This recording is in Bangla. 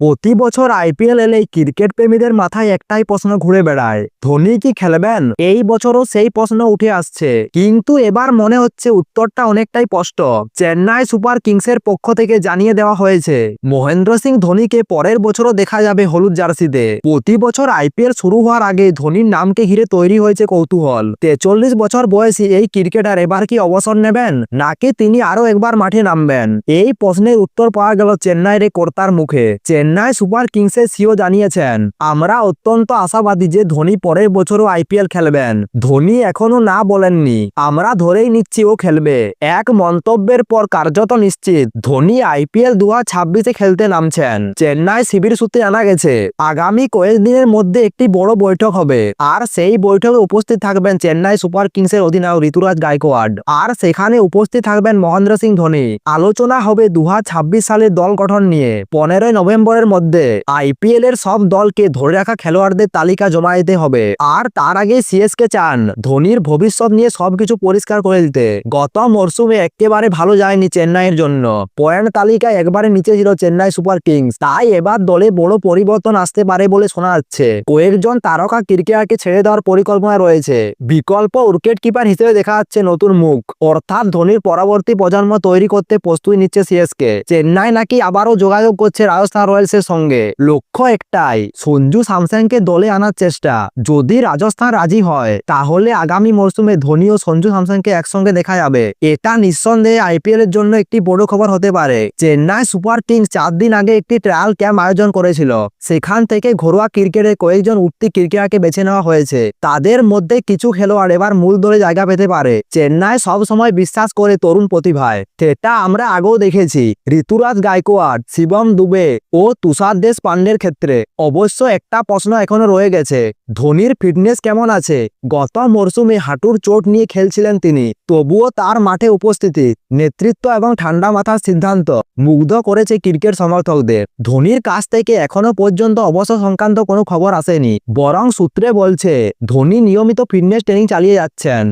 প্রতি বছর আইপিএল এলেই ক্রিকেট প্রেমীদের মাথায় একটাই প্রশ্ন ঘুরে বেড়ায়, ধোনি কি খেলবেন? এই বছরও সেই প্রশ্ন উঠে আসছে। কিন্তু এবার মনে হচ্ছে উত্তরটা অনেকটাই স্পষ্ট। চেন্নাই সুপার কিংসের পক্ষ থেকে জানিয়ে দেওয়া হয়েছে, মহেন্দ্র সিং ধোনিকে পরের বছরও দেখা যাবে হলুদ জার্সিতে। প্রতি বছর আইপিএল শুরু হওয়ার আগে ধোনির নামকে ঘিরে তৈরি হয়েছে কৌতূহল। তেচল্লিশ বছর বয়সী এই ক্রিকেটার এবার কি অবসর নেবেন? নাকি তিনি আরও একবার মাঠে নামবেন? এই প্রশ্নের উত্তর পাওয়া গেল চেন্নাইয়ের এই কর্তার মুখে। চেন্নাই সুপার কিংসের সিও জানিয়েছেন, আমরা অত্যন্ত আশাবাদী যে ধোনি পরের বছরও আইপিএল খেলবেন। ধোনি এখনও না বলেননি, আমরা ধরেই নিচ্ছি ও খেলবে। এক মন্তব্যের পর কার্যত নিশ্চিত, ধোনি আইপিএল দু ছাব্বিশে খেলতে নামছেন। চেন্নাই শিবির সূত্রে জানা গেছে, আগামী কয়েকদিনের মধ্যে একটি বড় বৈঠক হবে। আর সেই বৈঠকে উপস্থিত থাকবেন চেন্নাই সুপার কিংসের অধিনায়ক ঋতুরাজ গায়কোয়াড। আর সেখানে উপস্থিত থাকবেন মহেন্দ্র সিং ধোনি। আলোচনা হবে দু হাজার ছাব্বিশ সালের দল গঠন নিয়ে। পনেরোই নভেম্বরের মধ্যে আইপিএল এর সব দলকে ধরে রাখা খেলোয়াড়দের তালিকা জমা দিতে হবে। আর তার আগে সিএসকে চান ধোনির ভবিষ্যৎ নিয়ে সবকিছু পরিষ্কার করে দিতে। গত মরশুমে একেবারে ভালো যায়নি চেন্নাইয়ের জন্য। পয়েন্ট তালিকায় একবারে নিচে ছিল চেন্নাই সুপার কিংস। তাই এবার দলে বড় পরিবর্তন আসতে পারে বলে শোনা যাচ্ছে। কয়েকজন তারকা ক্রিকেটারকে ছেড়ে দেওয়ার পরিকল্পনা রয়েছে। বিকল্প উইকেট কিপার হিসেবে দেখা যাচ্ছে নতুন মুখ। অর্থাৎ ধোনির পরবর্তী প্রজন্ম তৈরি করতে প্রস্তুতি নিচ্ছে সিএসকে চেন্নাই নাকি আবারও যোগাযোগ করছে রাজস্থান রয়্যালসের সঙ্গে। লক্ষ্য একটাই, সঞ্জু স্যামসাংকে দলে আনার চেষ্টা। যদি রাজস্থান রাজি হয়, তাহলে আগামী মরশুমে ধোনি ও সঞ্জু স্যামসাংকে একসঙ্গে দেখা যাবে। এটা নিঃসন্দেহে আইপিএল এর জন্য একটি বড় খবর হতে পারে। চেন্নাই সুপার কিংস চার দিন আগে একটি ট্রায়াল ক্যাম্প আয়োজন করেছিল। সেখান থেকে ঘরোয়া ক্রিকেটের কয়েকজন উঠতি ক্রিকেটারকে বেছে নেওয়া হয়েছে। তাদের মধ্যে কিছু খেলোয়াড় এবার মূল দলে জায়গা পেতে পারে। চেন্নাই সব সময় বিশ্বাস করে তরুণ প্রতিভায়। সেটা আমরা আগেও দেখেছি। ঋতুরাজ গায়কোয়াড় শিবম দুবে ও তুষার দেশ পান্ডের ক্ষেত্রে। অবশ্য একটা প্রশ্ন এখনও রয়ে গেছে, ধোনির ফিটনেস কেমন আছে? গত মরশুমে হাঁটুর চোট নিয়ে খেলছিলেন তিনি, তবুও তার মাঠে উপস্থিতি, নেতৃত্ব এবং ঠান্ডা মাথার সিদ্ধান্ত, মুগ্ধ করেছে ক্রিকেট সমর্থকদের। ধোনির কাছ থেকে এখনও পর্যন্ত অবসর সংক্রান্ত কোনো খবর আসেনি, বরং সূত্রে বলছে, ধোনি নিয়মিত ফিটনেস ট্রেনিং চালিয়ে যাচ্ছেন।